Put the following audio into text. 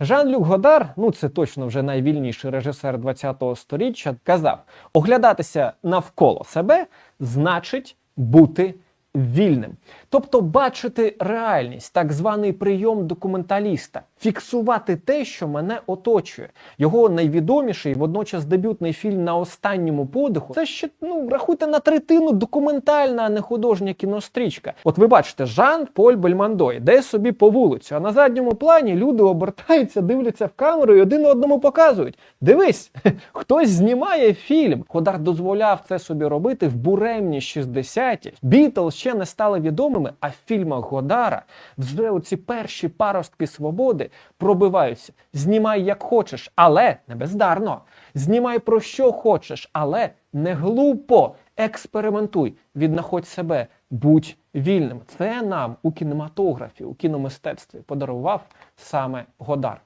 Жан-Люк Годар, ну це точно вже найвільніший режисер 20-го сторіччя, казав: оглядатися навколо себе значить бути вільним. Тобто бачити реальність, так званий прийом документаліста, фіксувати те, що мене оточує. Його найвідоміший, водночас дебютний фільм на останньому подиху. Це ще ну рахуйте на третину документальна, а не художня кінострічка. От ви бачите, Жан Поль Бельмондо йде собі по вулицю, а на задньому плані люди обертаються, дивляться в камеру і один одному показують: дивись, хтось знімає фільм. Ходар дозволяв це собі робити в буремні 60-ті. Бітлз ще не стали відомими, а в фільмах Годара вже оці перші паростки свободи пробиваються. Знімай як хочеш, але не бездарно. Знімай про що хочеш, але не глупо. Експериментуй, віднаходь себе, будь вільним. Це нам у кінематографі, у кіномистецтві подарував саме Годар.